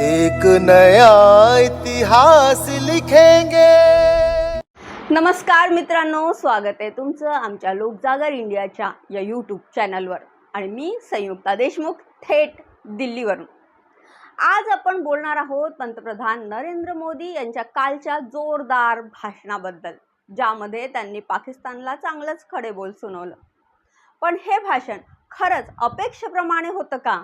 एक नया इतिहास लिखेंगे। नमस्कार मित्रांनो स्वागत आहे तुमचं आमच्या लोकजागर इंडियाच्या या यूट्यूब चॅनलवर आणि मी संयुक्ता देशमुख थेट दिल्लीवरून. आज आपण बोलणार आहोत पंतप्रधान नरेंद्र मोदी यांच्या कालच्या जोरदार भाषणाबद्दल ज्यामध्ये त्यांनी पाकिस्तानला चांगलंच खडेबोल सुनवलं. पण हे भाषण खरंच अपेक्षेप्रमाणे होतं का?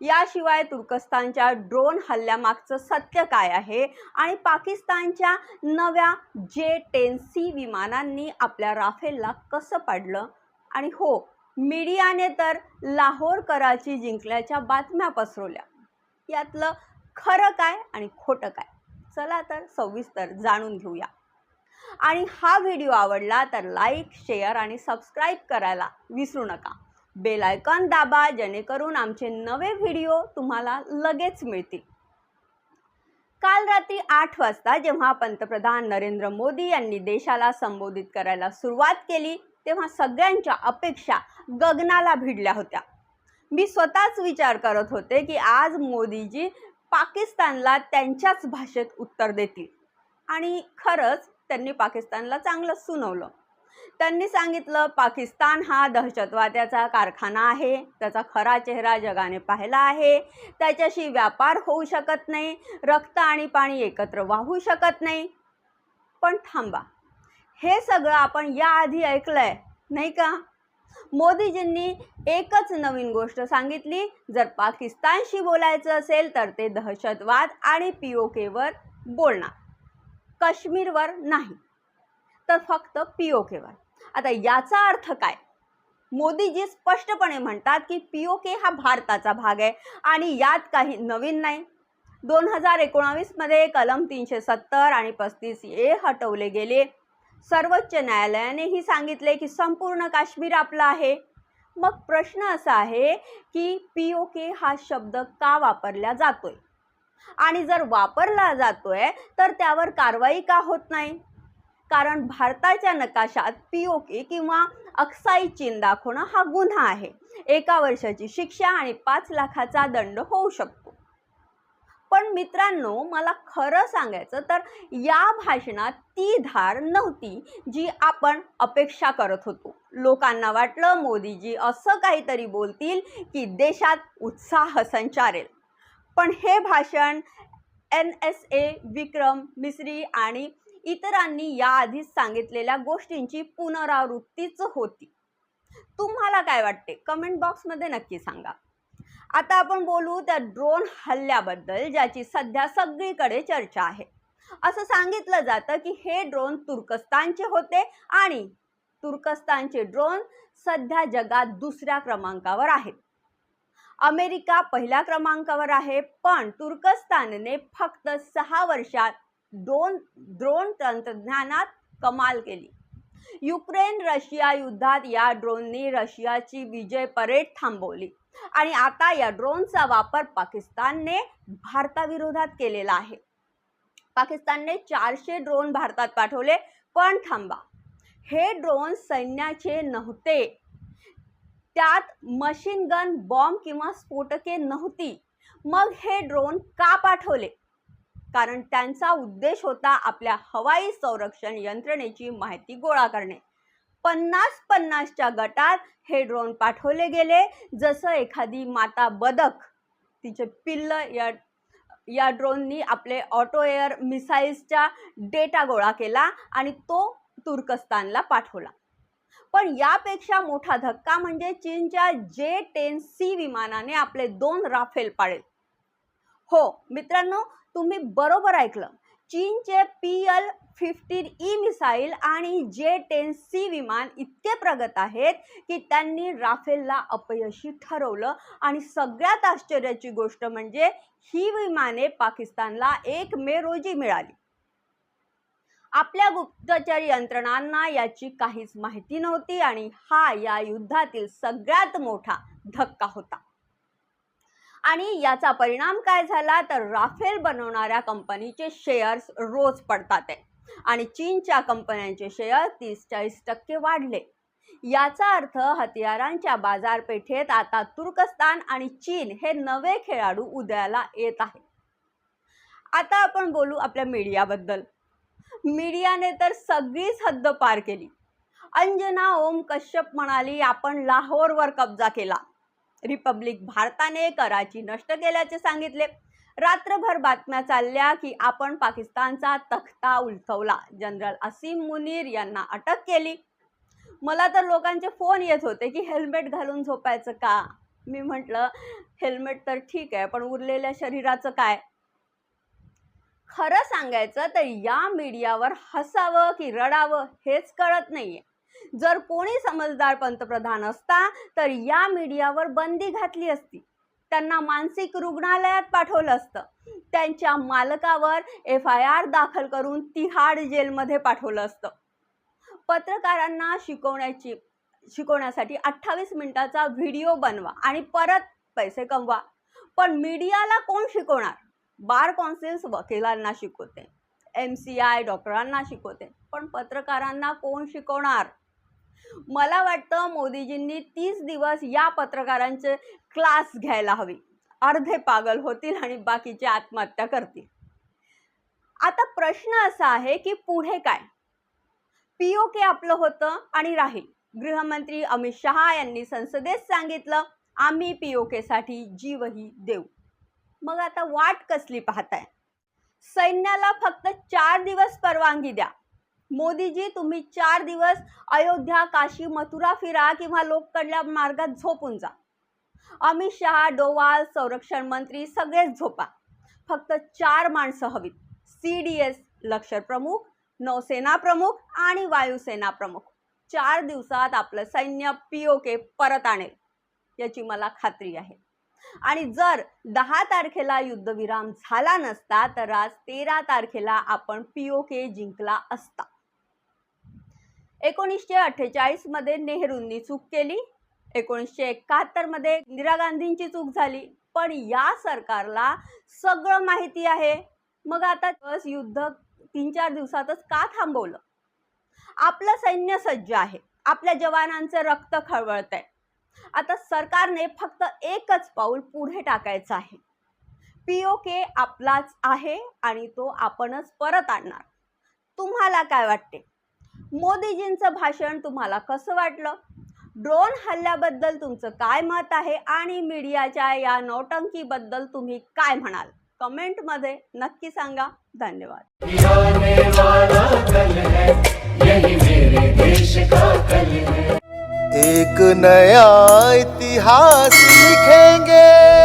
याशिवाय तुर्कस्तानच्या ड्रोन हल्ल्यामागचं सत्य काय आहे? आणि पाकिस्तानच्या नव्या जे टेन सी विमानांनी आपल्या राफेलला कसं पाडलं? आणि हो मीडियाने तर लाहोर कराची जिंकल्याच्या बातम्या पसरवल्या. यातलं खरं काय आणि खोटं काय? चला तर सविस्तर जाणून घेऊया. आणि हा व्हिडिओ आवडला तर लाईक शेअर आणि सबस्क्राईब करायला विसरू नका. बेल आयकॉन दाबा जेणेकरून आमचे नवे व्हिडिओ तुम्हाला लगेच मिळतील. काल रात्री आठ वाजता जेव्हा पंतप्रधान नरेंद्र मोदी यांनी देशाला संबोधित करायला सुरुवात केली तेव्हा सगळ्यांच्या अपेक्षा गगनाला भिडल्या होत्या. मी स्वतःच विचार करत होते की आज मोदीजी पाकिस्तानला त्यांच्याच भाषेत उत्तर देतील. आणि खरंच त्यांनी पाकिस्तानला चांगलं सुनवलं. त्यांनी सांगितलं पाकिस्तान हा दहशतवाद्याचा कारखाना आहे. त्याचा खरा चेहरा जगाने पाहिला आहे. त्याच्याशी व्यापार होऊ शकत नाही. रक्त आणि पाणी एकत्र वाहू शकत नाही. पण थांबा. हे सगळं आपण याआधी ऐकलंय नाही का? मोदीजींनी एकच नवीन गोष्ट सांगितली. जर पाकिस्तानशी बोलायचं असेल तर ते दहशतवाद आणि पी ओ केवर बोलणार. काश्मीरवर नाही. तर फक्त पी ओ केवर आता याचा अर्थ काय? मोदीजी स्पष्टपणे म्हणतात की पी ओ के हा भारताचा भाग आहे आणि यात काही नवीन नाही. दोन हजार एकोणावीसमध्ये कलम तीनशे सत्तर आणि पस्तीस ए हटवले गेले. सर्वोच्च न्यायालयानेही सांगितले की संपूर्ण काश्मीर आपला आहे. मग प्रश्न असा आहे की पी ओ के हा शब्द का वापरला जातोय? आणि जर वापरला जातोय तर त्यावर कारवाई का होत नाही? कारण भारताच्या नकाशात पी ओ के किंवा अक्साई चीन दाखवणं हा गुन्हा आहे. एका वर्षाची शिक्षा आणि पाच लाखाचा दंड होऊ शकतो. पण मित्रांनो मला खरं सांगायचं तर या भाषणात ती धार नव्हती जी आपण अपेक्षा करत होतो. लोकांना वाटलं मोदीजी असं काहीतरी बोलतील की देशात उत्साह संचारेल. पण हे भाषण N S A Vikram Misri आणि इतरांनी याआधीच सांगितलेल्या गोष्टींची पुनरावृत्तीच होती. तुम्हाला काय वाटते? कमेंट बॉक्समध्ये नक्की सांगा. आता आपण बोलू त्या ड्रोन हल्ल्याबद्दल ज्याची सध्या सगळीकडे चर्चा आहे. असं सांगितलं जातं की हे ड्रोन तुर्कस्तानचे होते आणि तुर्कस्तानचे ड्रोन सध्या जगात दुसऱ्या क्रमांकावर आहेत. अमेरिका पहिल्या क्रमांकावर आहे पण तुर्कस्तानने फक्त सहा वर्षात ड्रोन ड्रोन तंत्रज्ञानात कमाल केली. युक्रेन रशिया युद्धात या ड्रोननी रशियाची विजय परेड थांबवली. आणि आता या ड्रोनचा वापर पाकिस्तानने भारताविरोधात केलेला आहे. पाकिस्तानने चारशे ड्रोन भारतात पाठवले पण थांबा. हे ड्रोन सैन्याचे नव्हते. त्यात मशीन गन बॉम्ब किंवा स्फोटके नव्हती. मग हे ड्रोन का पाठवले? कारण त्यांचा उद्देश होता आपल्या हवाई संरक्षण यंत्रणेची माहिती गोळा करणे. पन्नास पन्नासच्या गटात हे ड्रोन पाठवले गेले. जसं एखादी माता बदक तिचे पिल्ल या या ड्रोननी आपले ऑटो एअर मिसाईल्सच्या डेटा गोळा केला आणि तो तुर्कस्तानला पाठवला. पण यापेक्षा मोठा धक्का म्हणजे चीनच्या जे टेन सी विमानाने आपले दोन राफेल पाडेल. हो मित्रांनो तुम्ही बरोबर ऐकलं. चीनचे P L fifteen E missile आणि जे टेन सी विमान इतके प्रगत आहेत की त्यांनी राफेलला अपयशी ठरवलं. आणि सगळ्यात आश्चर्याची गोष्ट म्हणजे ही विमाने पाकिस्तानला एक मे रोजी मिळाली. आपल्या गुप्तचर यंत्रणांना याची काहीच माहिती नव्हती आणि हा या युद्धातील सगळ्यात मोठा धक्का होता. आणि याचा परिणाम काय झाला? तर राफेल बनवणाऱ्या कंपनीचे शेअर्स रोज पडतात आहे. आणि चीनच्या कंपन्यांचे शेअर तीस चाळीस टक्के वाढले. याचा अर्थ हतियारांच्या बाजारपेठेत आता तुर्कस्तान आणि चीन हे नवे खेळाडू उदयाला येत आहे आता आपण बोलू आपल्या मीडियाबद्दल. मीडियाने तर सगळीच हद्द पार केली. अंजना ओम कश्यप म्हणाली आपण लाहोरवर कब्जा केला. रिपब्लिक भारताने कराची नष्ट केल्याचे सांगितले. रात्रभर बातम्या चालल्या की आपण पाकिस्तानचा तख्ता उलथवला. जनरल असीम मुनीर यांना अटक केली. मला तर लोकांचे फोन येत होते की हेल्मेट घालून झोपायचं का? मी म्हटलं हेल्मेट तर ठीक आहे पण उरलेल्या शरीराचं काय? खरं सांगायचं तर या मीडियावर हसावं की रडावं हेच कळत नाहीये. जर कोणी समजदार पंतप्रधान असता तर या मीडियावर बंदी घातली असती. त्यांना मानसिक रुग्णालयात पाठवलं असतं. त्यांच्या मालकावर एफ आय आर दाखल करून तिहाड जेलमध्ये पाठवलं असतं. पत्रकारांना शिकवण्याची शिकवण्यासाठी अठ्ठावीस मिनिटाचा व्हिडिओ बनवा आणि परत पैसे कमवा. पण मीडियाला कोण शिकवणार? बार कौन्सिल्स वकिलांना शिकवते. एम सी आय डॉक्टरांना शिकवते. पण पत्रकारांना कोण शिकवणार? मला वाटतं मोदीजींनी तीस दिवस या पत्रकारांचे क्लास घ्यायला हवी. अर्धे पागल होतील आणि बाकीचे आत्महत्या करतील. आता प्रश्न असा आहे की पुढे काय? पीओ के आपलं होतं आणि राहील. गृहमंत्री अमित शहा यांनी संसदेत सांगितलं आम्ही पीओ केसाठी जीवही देऊ. मग आता वाट कसली पाहताय? सैन्याला फक्त चार दिवस परवानगी द्या. मोदीजी तुम्ही चार दिवस अयोध्या काशी मथुरा फिरा किंवा लोककडल्या मार्गात झोपून जा. अमित शहा डोवाल संरक्षण मंत्री सगळेच झोपा. फक्त चार माणसं हवीत. सी डी एस लष्कर प्रमुख नौसेना प्रमुख आणि वायुसेना प्रमुख. चार दिवसात आपलं सैन्य पी ओ के परत आणेल याची मला खात्री आहे. आणि जर दहा तारखेला युद्धविराम झाला नसता तर आज तेरा तारखेला आपण पी ओ के जिंकला असता. एकोणीसशे अठ्ठेचाळीसमध्ये नेहरूंनी चूक केली. एकोणीसशे एकाहत्तरमध्ये इंदिरा गांधींची चूक झाली. पण या सरकारला सगळं माहिती आहे. मग आता बस युद्ध तीन चार दिवसातच का थांबवलं? आपलं सैन्य सज्ज आहे. आपल्या जवानांचं रक्त खळवळतंय आता सरकारने फक्त एकच पाऊल पुढे टाकायचं आहे. पी ओ के आपलाच आहे आणि तो आपणच परत आणणार. तुम्हाला काय वाटते? मोदीजींचं भाषण तुम्हाला कसं वाटलं? ड्रोन हल्ल्याबद्दल तुमचं काय मत आहे? आणि मीडियाच्या या नौटंकीबद्दल तुम्ही काय म्हणाल? कमेंटमध्ये नक्की सांगा. धन्यवाद. एक नया इतिहास लिखेंगे